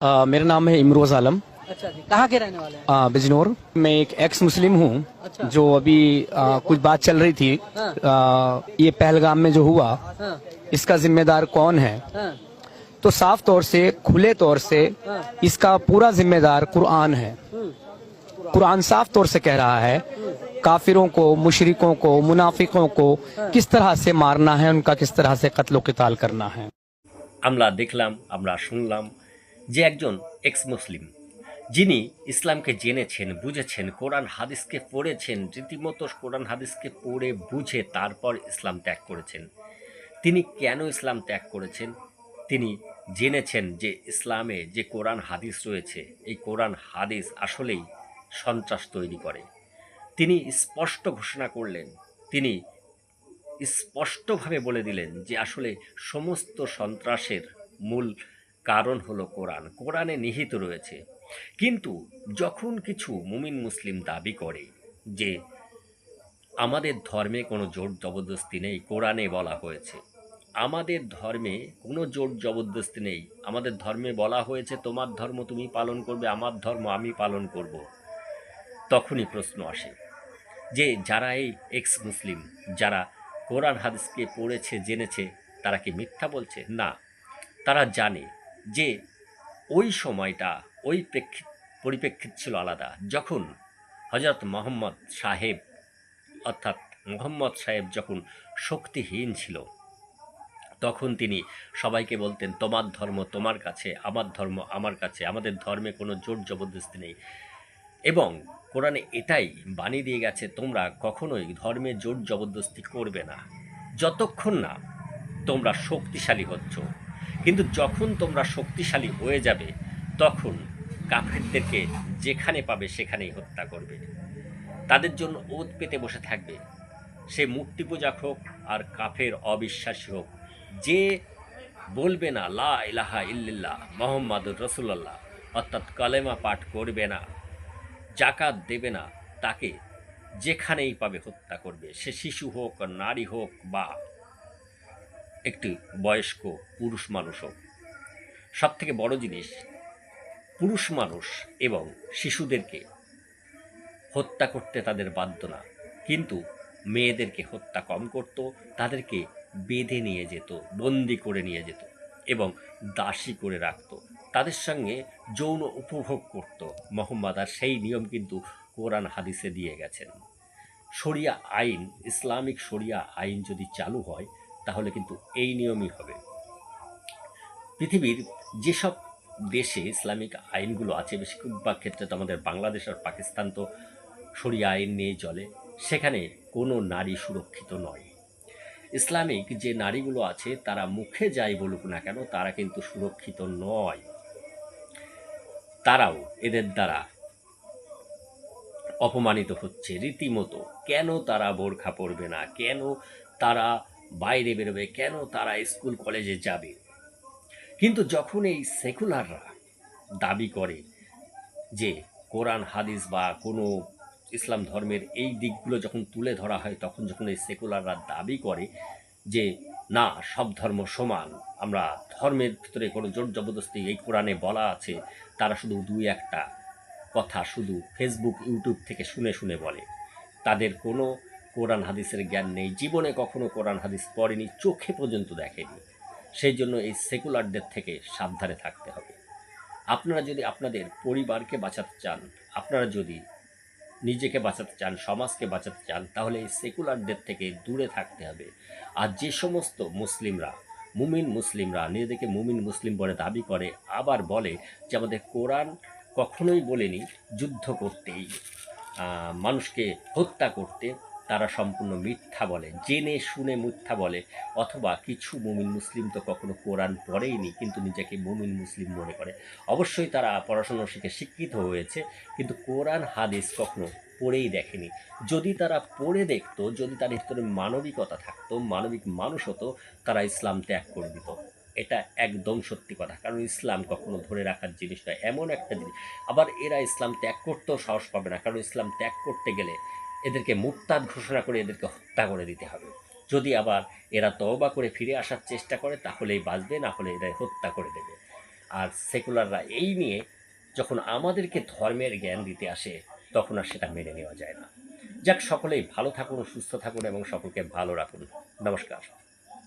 आ, मेरा नाम है इमरोज आलम अच्छा जी कहाँ के रहने वाले हैं आ, बिजनौर मैं एक एक्स मुस्लिम हूँ अच्छा। जो अभी आ, कुछ बात चल रही थी हाँ। आ, ये पहलगाम में जो हुआ हाँ इसका जिम्मेदार कौन है हाँ तो साफ तौर से खुले तौर से हाँ। इसका पूरा जिम्मेदार कुरान है हम्म, कुरान साफ तौर से कह रहा है काफिरों को मुशरिकों को मुनाफिकों को किस तरह से मारना है उनका किस तरह से कत्लो किताल करना है আমরা দেখলাম আমরা শুনলাম যে একজন এক্স মুসলিম যিনি ইসলামকে জেনেছেন, বুঝেছেন, কোরআন হাদিসকে পড়েছেন, রীতিমতো কোরআন হাদিসকে পড়ে বুঝে তারপর ইসলাম ত্যাগ করেছেন। তিনি কেন ইসলাম ত্যাগ করেছেন? তিনি জেনেছেন যে ইসলামে যে কোরআন হাদিস রয়েছে, এই কোরআন হাদিস আসলেই সন্ত্রাস তৈরি করে। তিনি স্পষ্ট ঘোষণা করলেন, তিনি স্পষ্টভাবে বলে দিলেন যে আসলে সমস্ত সন্ত্রাসের মূল কারণ হলো কোরআন। কোরআনে নিহিত রয়েছে। কিন্তু যখন কিছু মুমিন মুসলিম দাবি করে যে আমাদের ধর্মে কোনো জোর জবরদস্তি নেই, কোরআনে বলা হয়েছে, আমাদের ধর্মে কোনো জোর জবরদস্তি নেই, আমাদের ধর্মে বলা হয়েছে, তোমার ধর্ম তুমি পালন করবে, আমার ধর্ম আমি পালন করব, তখনই প্রশ্ন আসে যে যারা এই এক্স মুসলিম যারা কোরআন হাদিসকে পড়েছে, জেনেছে, তারা কি মিথ্যা বলছে? না। তারা জানে যে ওই সময়টা, ওই প্রেক্ষিত পরিপ্রেক্ষিত ছিল আলাদা। যখন হজরত মোহাম্মদ সাহেব, অর্থাৎ মোহাম্মদ সাহেব যখন শক্তিহীন ছিল, তখন তিনি সবাইকে বলতেন, তোমার ধর্ম তোমার কাছে, আমার ধর্ম আমার কাছে, আমাদের ধর্মে কোনো জোর জবরদস্তি নেই। এবং কোরআনে এটাই বানিয়ে দিয়ে গেছে, তোমরা কখনোই ধর্মে জোর জবরদস্তি করবে না। যতক্ষণ না তোমরা শক্তিশালী হচ্ছ কিন্তু যখন তোমরা শক্তিশালী হয়ে যাবে, তখন কাফেরদেরকে যেখানে পাবে সেখানেই হত্যা করবে। তাদের জন্য ওত পেতে বসে থাকবে। সে মূর্তি পূজক হোক আর কাফের অবিশ্বাসী হোক, যে বলবে না, লা ইলাহা ইল্লিল্লাহ মোহাম্মদুর রসুল্লাহ অর্থাৎ কালেমা পাঠ করবে না জাকাত দেবে না, তাকে যেখানেই পাবে হত্যা করবে। সে শিশু হোক, নারী হোক বা একটি বয়স্ক পুরুষ মানুষও। সব থেকে বড় জিনিস, পুরুষ মানুষ এবং শিশুদেরকে হত্যা করতে তাদের বাধ্য না। কিন্তু মেয়েদেরকে হত্যা কম করত, তাদেরকে বেঁধে নিয়ে যেত, বন্দি করে নিয়ে যেত এবং দাসী করে রাখত। তাদের সঙ্গে যৌন উপভোগ করত। মোহাম্মদ আর সেই নিয়ম কিন্তু কোরআন হাদিসে দিয়ে গেছেন। শরিয়া আইন, ইসলামিক শরিয়া আইন যদি চালু হয় তাহলে কিন্তু এই নিয়মই হবে। পৃথিবীর যেসব দেশে ইসলামিক আইনগুলো আছে, বেশিরভাগ ক্ষেত্রে তো আমাদের বাংলাদেশ আর পাকিস্তান তো শরিয়া আইন নিয়ে চলে, সেখানে কোনো নারী সুরক্ষিত নয়। ইসলামিক যে নারীগুলো আছে, তারা মুখে যাই বলুক না কেন, তারা কিন্তু সুরক্ষিত নয়। তারাও এদের দ্বারা অপমানিত হচ্ছে। রীতিমতো কেন তারা বোরখা পরবে না? কেন তারা বাইরে বেরোবে, কেন তারা স্কুল, কলেজে যাবে? কিন্তু যখন এই সেকুলাররা দাবি করে যে কোরআন, হাদিস বা কোনো ইসলাম ধর্মের এই দিকগুলো যখন তুলে ধরা হয়, তখন যখন এই সেকুলাররা দাবি করে যে, না, সব ধর্ম সমান, আমরা ধর্মের ভিতরে কোনো জোর জবরদস্তি এই কোরআনে বলা আছে, তারা শুধু দুই একটা কথা শুধু ফেসবুক ইউটিউব থেকে শুনে শুনে বলে। তাদের কোনো কোরআন হাদিসের জ্ঞান নেই, জীবনে কখনো কোরআন হাদিস পড়েনি, চোখে পর্যন্ত দেখেনি। সেই জন্য এই সেকুলারদের থেকে সাবধানে থাকতে হবে। আপনারা যদি আপনাদের পরিবারকে বাঁচাতে চান, আপনারা যদি নিজেকে বাঁচাতে চান, সমাজকে বাঁচাতে চান, তাহলে এই সেকুলারদের থেকে দূরে থাকতে হবে। আর যে সমস্ত মুসলিমরা, মুমিন মুসলিমরা, নিজেদেরকে মুমিন মুসলিম বলে দাবি করে, আবার বলে যে আমাদের কোরআন কখনোই বলেনি, যুদ্ধ করতেই মানুষকে হত্যা করতে তারা সম্পূর্ণ মিথ্যা বলে, জেনে শুনে মিথ্যা বলে, অথবা কিছু মুমিন মুসলিম তো কখনো কোরআন পড়েইনি, কিন্তু নিজেকে মুমিন মুসলিম মনে করে। অবশ্যই তারা পড়াশোনা শিখে শিক্ষিত হয়েছে, কিন্তু কোরআন, হাদিস কখনো পড়েই দেখেনি। যদি তারা পড়ে দেখতো, যদি তার ভিতরে মানবিকতা থাকতো, মানবিক মানুষ হতো, তারা ইসলাম ত্যাগ করে দিত। এটা একদম সত্যি কথা, কারণ ইসলাম কখনো ধরে রাখার জিনিস নয়, এমন একটা জিনিস। আবার এরা ইসলাম ত্যাগ করতেও সাহস পাবে না, কারণ ইসলাম ত্যাগ করতে গেলে এদেরকে মুক্তাদ ঘোষণা করে এদেরকে হত্যা করে দিতে হবে। যদি আবার এরা তওবা করে ফিরে আসার চেষ্টা করে, তাহলেই বাঁচবে, না হলে এরা হত্যা করে দেবে। আর সেকুলাররা এই নিয়ে যখন আমাদেরকে ধর্মের জ্ঞান দিতে আসে, তখন আর সেটা মেনে নেওয়া যায় না। যাক, সকলেই ভালো থাকুন, সুস্থ থাকুন এবং সকলকে ভালো রাখুন। নমস্কার।